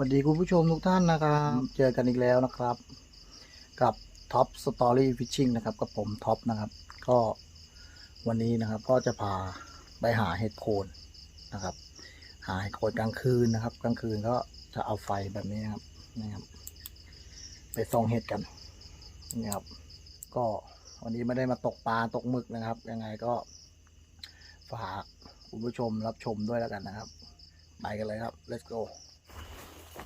วัสดีคุณผู้ชมทุกท่านนะครับ เจอกันอีกแล้วนะครับ กับท็อปสตอรี่ฟิชชิ่งนะครับกับผมท็อปนะครับ ก็วันนี้นะครับก็จะพาไปหาเห็ดโคนนะครับ หาเห็ดโคนกลางคืนนะครับ กลางคืนก็จะเอาไฟแบบนี้นะครับนี่ครับ ไปส่องเห็ดกันนี่ครับ ก็วันนี้ไม่ได้มาตกปลาตกหมึกนะครับ ยังไงก็ฝากคุณผู้ชมรับชมด้วยแล้วกันนะครับ ไปกันเลยครับ let's go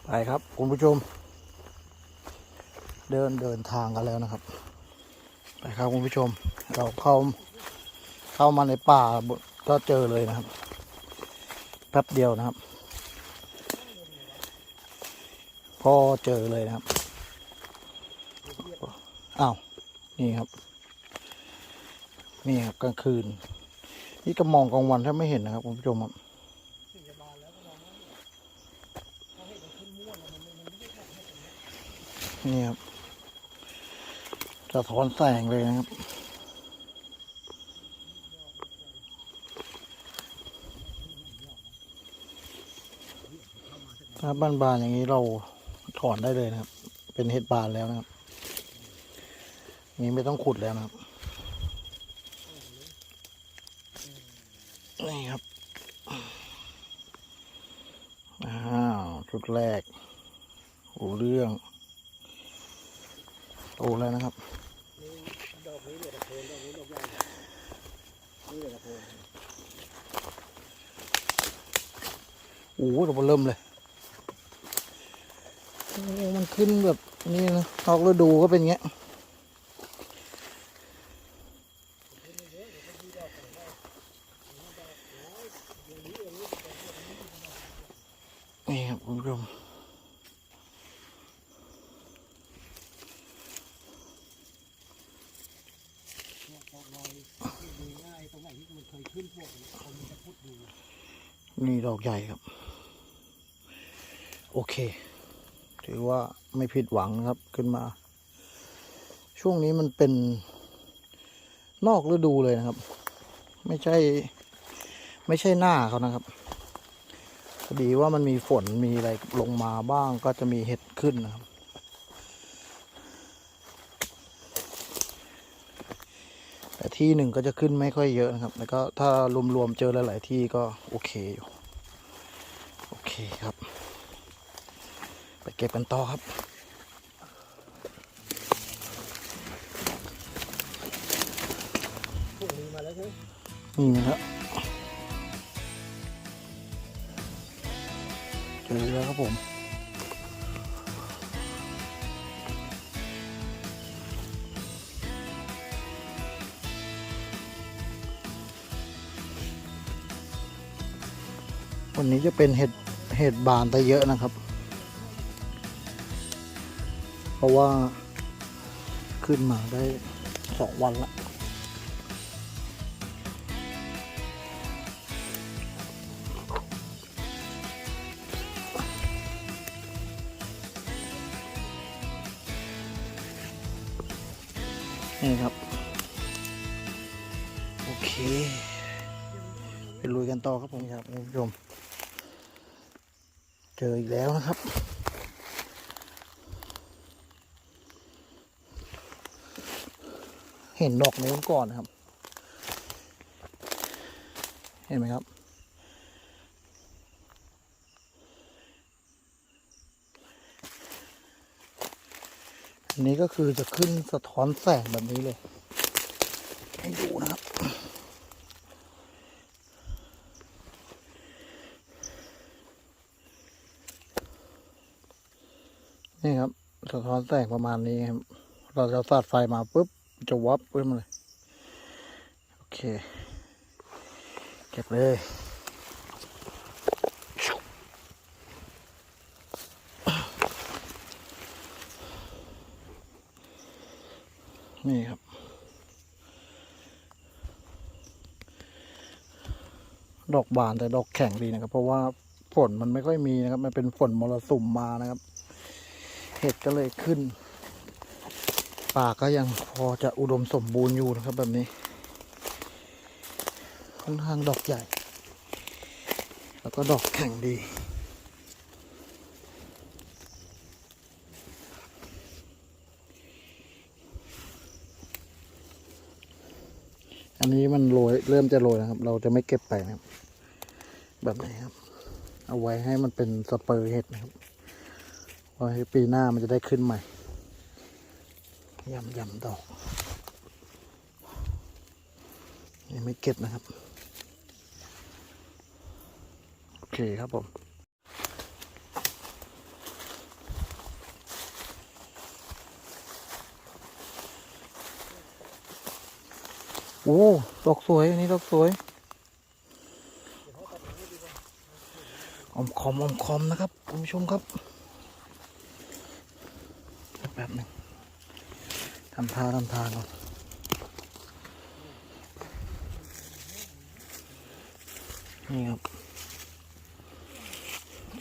ไปครับคุณผู้ชม เดินเดินทางกันแล้วนะครับ ไปครับคุณผู้ชม เราเข้าเข้ามาในป่าก็เจอเลยนะครับแป๊บเดียวนะครับ พอเจอเลยนะครับอ้าวนี่ครับ นี่ครับกลางคืน นี่ก็มองกลางวันถ้าไม่เห็นนะครับคุณผู้ชมครับ นี่ครับจะถอนแสงเลยนะครับ ถ้าบ้านบานๆอย่างนี้เราถอนได้เลยนะครับ เป็นเห็ดบานแล้วนะครับ นี้ไม่ต้องขุดแล้วนะครับนี่ครับ อ้าว ชุดแรกโอ้เรื่อง โตแล้วนะครับ โอ้โหเราเริ่มเลย มันขึ้นแบบนี้นะออกฤดูก็เป็นอย่างเงี้ย นี่ครับคุณผู้ชมนี่ดอกใหญ่ครับ โอเค ถือว่าไม่ผิดหวังนะครับขึ้นมา ช่วงนี้มันเป็นนอกฤดูเลยนะครับ ไม่ใช่ ไม่ใช่หน้าเขานะครับพอดีว่ามันมีฝนมีอะไรลงมาบ้างก็จะมีเห็ดขึ้นนะครับแต่ที่หนึ่งก็จะขึ้นไม่ค่อยเยอะนะครับแล้วก็ถ้ารวมๆเจอหลาย ๆ ที่ก็โอเคอยู่ โอเคครับ ก็บกันต่อครับ นี่นะครับเจอแล้วครับผมวันนี้จะเป็นเห็ดเห็ดบานแต่เยอะนะครับ เพราะว่าขึ้นมาได้สองวันละ เห็นดอกนี้ก่อนนะครับ เห็นไหมครับ อันนี้ก็คือจะขึ้นสะท้อนแสงแบบนี้เลย ให้ดูนะครับนี่ครับสะท้อนแสงประมาณนี้ครับ เราจะสาดไฟมาปุ๊บ จะวับขึ้นมาเลย โอเค เก็บเลยนี่ครับ ดอกบานแต่ดอกแข็งดีนะครับ เพราะว่าฝนมันไม่ค่อยมีนะครับ มันเป็นฝนมรสุมมานะครับ เห็ดก็เลยขึ้น ป่าก็ยังพอจะอุดมสมบูรณ์อยู่นะครับแบบนี้ ค่อนข้างดอกใหญ่ แล้วก็ดอกแข็งดีอันนี้มันโรยเริ่มจะโรยนะครับ เราจะไม่เก็บไปนะครับ แบบนี้ครับ เอาไว้ให้มันเป็นสเปอร์เห็ดนะครับไว้ปีหน้ามันจะได้ขึ้นใหม่ ยำยำดอกยังไม่เก็บนะครับ โอเคครับผมโอ้ดอกสวย อันนี้ดอกสวย อมคอมอมคอมนะครับ คุณผู้ชมครับแป๊บหนึ่งทำทาทำทาก่อนนี่ครับ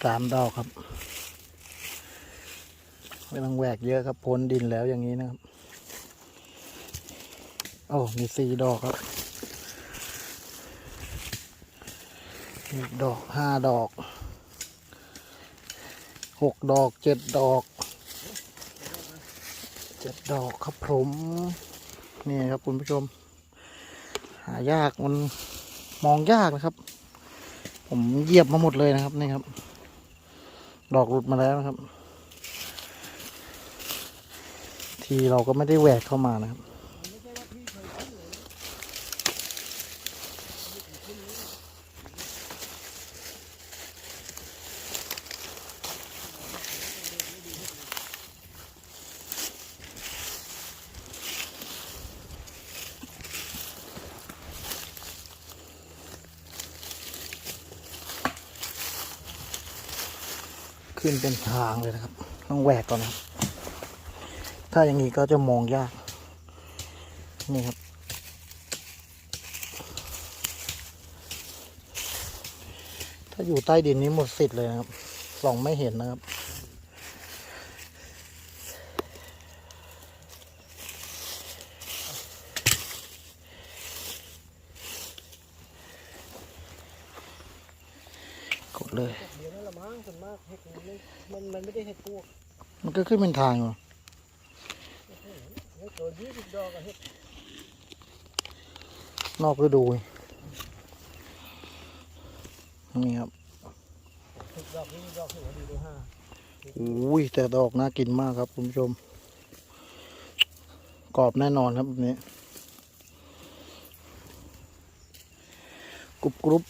สามดอกครับไม่ต้องแหวกเยอะครับพ้นดินแล้วอย่างนี้นะครับ โอ้ มีสี่ดอกครับดอกห้าดอกหกดอกเจ็ดดอก เจ็ดดอกครับผมนี่ครับคุณผู้ชม หายากมันมองยากนะครับ ผมเหยียบมาหมดเลยนะครับนี่ครับ ดอกหลุดมาแล้วนะครับ ทีเราก็ไม่ได้แหวกเข้ามานะครับ ขึ้นเป็นทางเลยนะครับ ต้องแหวกก่อนนะครับ ถ้าอย่างนี้ก็จะมองยาก นี่ครับ ถ้าอยู่ใต้ดินนี้หมดสิทธิ์เลยนะครับส่องไม่เห็นนะครับ กดเลย เดี๋ยวนั่นละมั้งส่วนมากเห็ดมันไม่มันมันไม่ได้เห็ดพวก มันก็ขึ้นเป็นทางอยู่เห็ดตัวยี่สิบดอกเลยดนอกฤดูนี่ครับอุ้ยแต่ดอกน่ากินมากครับคุณผู้ชม กรอบแน่นอนครับแบบนี้กรุบกรุบ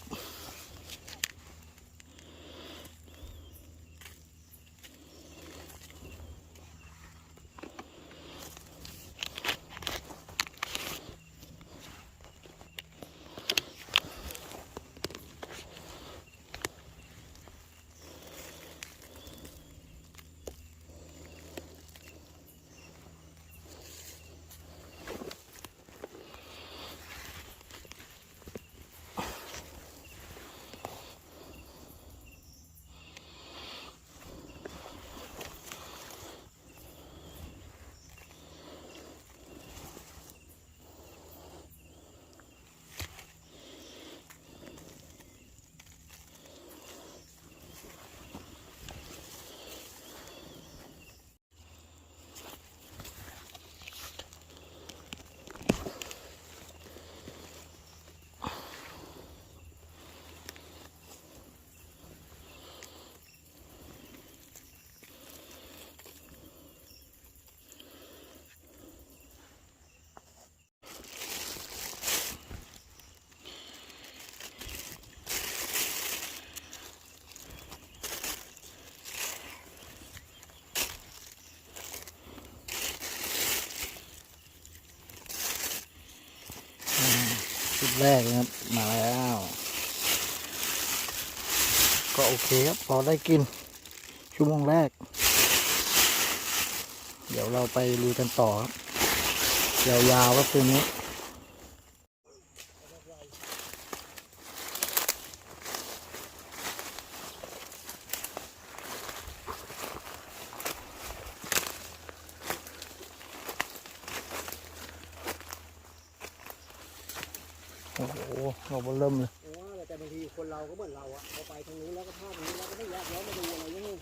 ชุ ดแรกนะครับ มาแล้ว ก็โอเคครับพอได้กิน ชั่วโมงแรก เดี๋ยวเราไปลุยกันต่อครับยาวๆครับคืนนี้ โอ้โห เราเริ่มเลย แต่บางทีคนเราก็เหมือนเราอะพอไปทางนู้นแล้วก็ภาดตรงนี้แล้วก็ไม่แยกย้อนมาดูอะไรอย่างนี้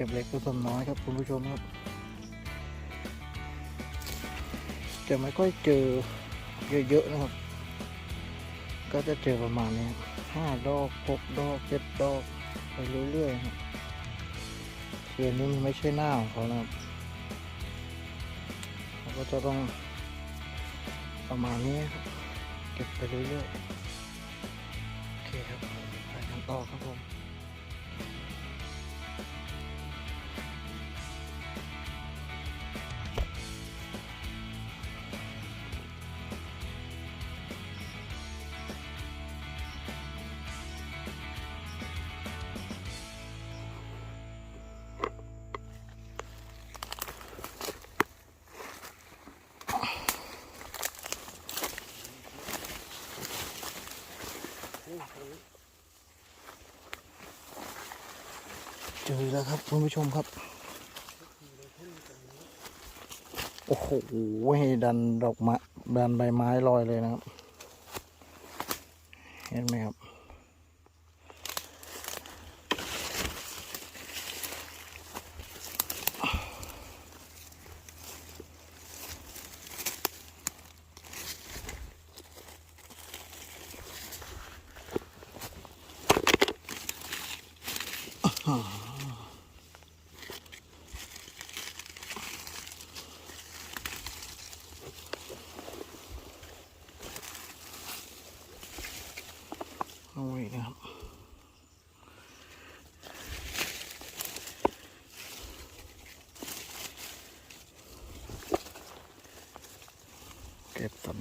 ก็บเล็กผสมน้อยครับคุณผู้ชมครับ จะไม่ค่อยเจอเยอะๆนะครับ ก็จะเจอประมาณนี้ห้าดอกหกดอกเจ็ดดอกไปเรื่อยๆครับเดือนนี้มันไม่ใช่หน้าของเขานะครับเราก็จะต้องประมาณนี้ครับ เก็บไปเรื่อยๆ เจอแล้วครับคุณผู้ชมครับ โอ้โหดันดอกไม้ดันใบไม้ลอยเลยนะครับ เห็นไหมครับ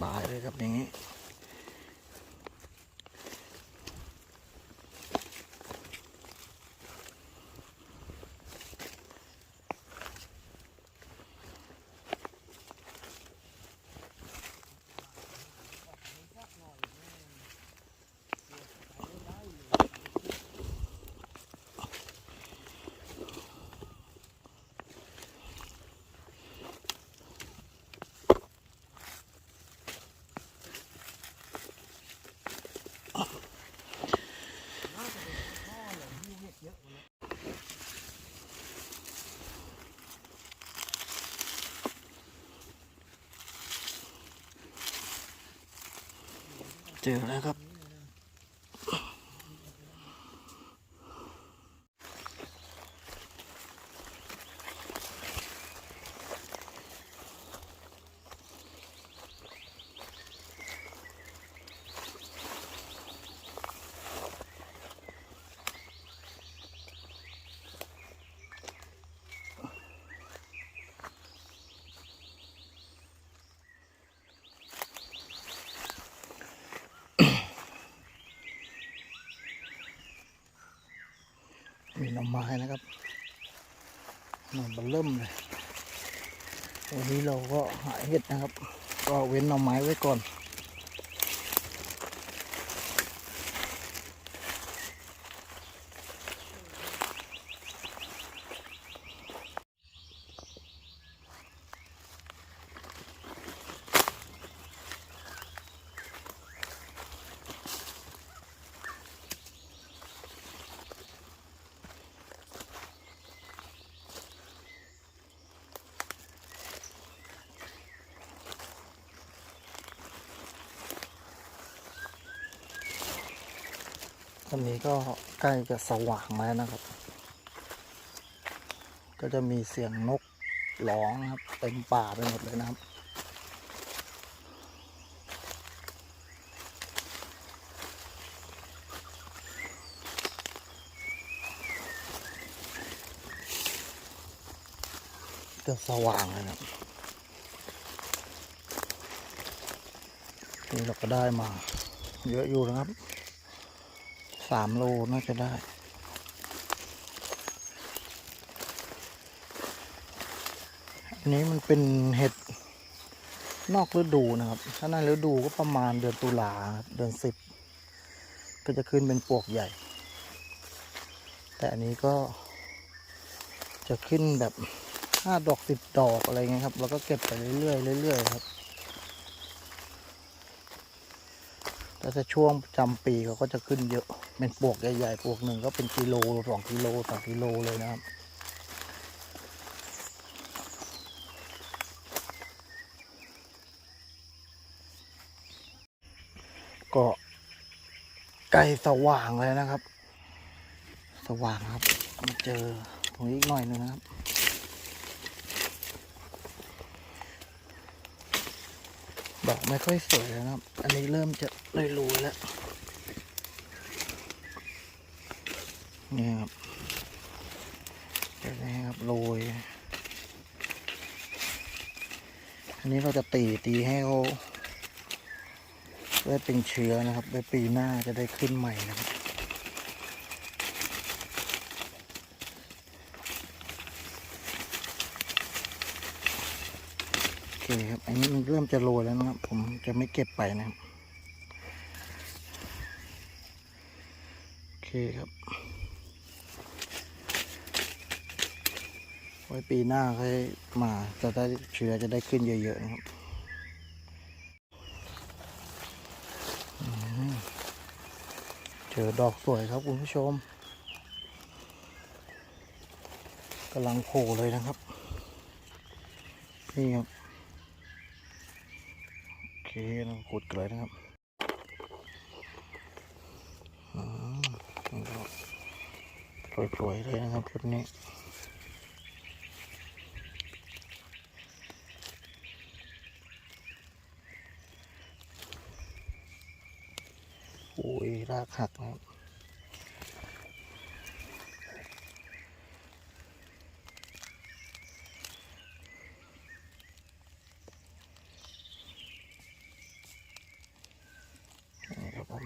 บายเลยครับอย่างนี้ เจอแล้วครับ ให้นะครับหน่อมันเริ่มเลย วันนี้เราก็หาเห็ดนะครับ ก็เว้นหน่อไม้ไว้ก่อน อนนี้ก็ใกล้จะสว่างแล้วนะครับ ก็จะมีเสียงนกร้องนะครับ เต็มป่าไปหมดเลยนะครับ จะสว่างเลยนะครับนี่เราก็ได้มา เยอะอยู่นะครับ สามโลน่าจะได้อันนี้มันเป็นเห็ดนอกฤดูนะครับ ถ้าในฤดูก็ประมาณเดือนตุลาเดือนสิบก็จะขึ้นเป็นปวกใหญ่ แต่อันนี้ก็จะขึ้นแบบห้าดอกสิบดอกอะไรเงี้ยครับ แล้วก็เก็บไปเรื่อยๆเรื่อยๆครับ แล้วถ้าช่วงจำปีเขาก็จะขึ้นเยอะ เป็นปวกใหญ่ๆปวกหนึ่งก็เป็นกิโลสองกิโลสองกิโลเลยนะครับก็ไกลสว่างเลยนะครับ สว่างครับมาเจอตรงนี้อีกหน่อยนึงนะครับ ดอกไม่ค่อยสวยแล้วนะครับ อันนี้เริ่มจะเลยรูแล้ว นี่ครับนี่ครับโรย อันนี้เราจะตีตีให้เขาได้เป็นเชื้อนะครับไว้ปีหน้าจะได้ขึ้นใหม่นะครับ เคครับ อันนี้มันเริ่มจะโรยแล้วนะครับ ผมจะไม่เก็บไปนะครับ โอเคครับ ไว้ปีหน้าค่อยมาจะได้เชื้อจะได้ขึ้นเยอะๆนะครับเจอดอกสวยครับคุณผู้ชมกำลังโผล่เลยนะครับ นี่ครับ เคเราขุดกันเลยนะครับอืมนี่ก็สวยๆเลยนะครับชุดนี้โอ้ยรากหักนะครับ นี่ครับผม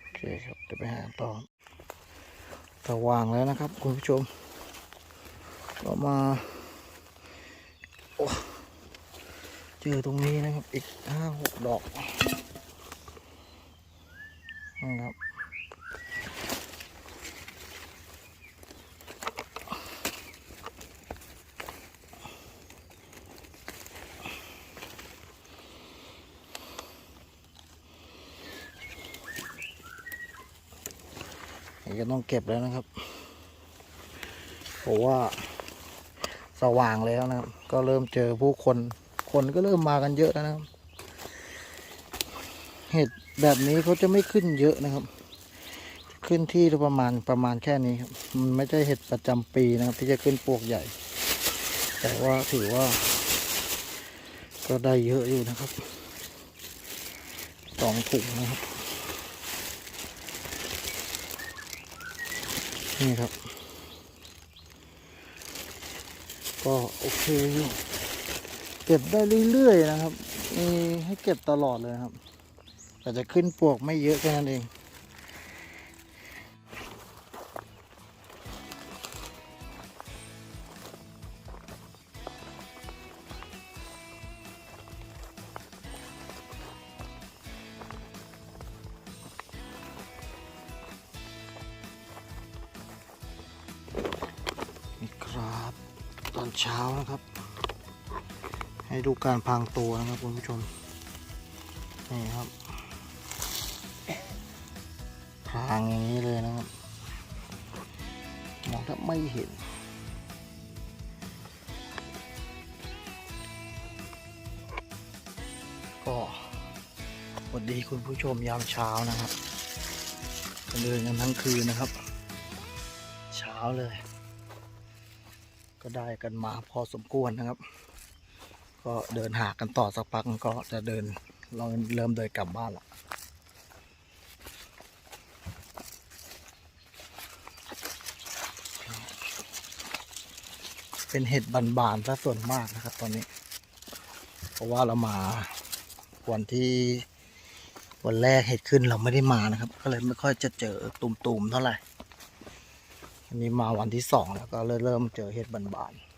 โอเคครับเดี๋ยวไปหาต่อสว่างแล้วนะครับ คุณผู้ชมเรามาเจอตรงนี้นะครับ อีกห้าหกดอกนะครับ เก็บแล้วนะครับเพราะว่าสว่างแล้วนะครับ ก็เริ่มเจอผู้คน คนก็เริ่มมากันเยอะแล้วนะครับ เห็ดแบบนี้เขาจะไม่ขึ้นเยอะนะครับ ขึ้นที่ประมาณประมาณแค่นี้ครับ มันไม่ใช่เห็ดประจำปีนะครับ ที่จะขึ้นปวกใหญ่ แต่ว่าถือว่า ก็ได้เยอะอยู่นะครับสองถุงนะครับ นี่ครับ ก็โอเคอยู่เก็บได้เรื่อยๆนะครับ มีให้เก็บตลอดเลยครับ แต่จะขึ้นปวกไม่เยอะแค่นั้นเอง เช้านะครับ ให้ดูการพรางตัวนะครับคุณผู้ชม นี่ครับพรางอย่างนี้เลยนะครับมองถ้าไม่เห็นก็สวัสดีคุณผู้ชมยามเช้านะครับเดินกันทั้งคืนนะครับ เช้าเลย ก็ได้กันมาพอสมควรนะครับ ก็เดินหากันต่อสักพักก็จะเดินเราเริ่มเดินกลับบ้านละเป็นเห็ดบานๆซะส่วนมากนะครับ ตอนนี้ เพราะว่าเรามาวันที่วันแรกเห็ดขึ้นเราไม่ได้มานะครับ ก็เลยไม่ค่อยจะเจอตุ่มๆเท่าไหร่ อันนี้มาวันที่สองแล้วก็เริ่มเริ่มเจอเห็ดบานๆ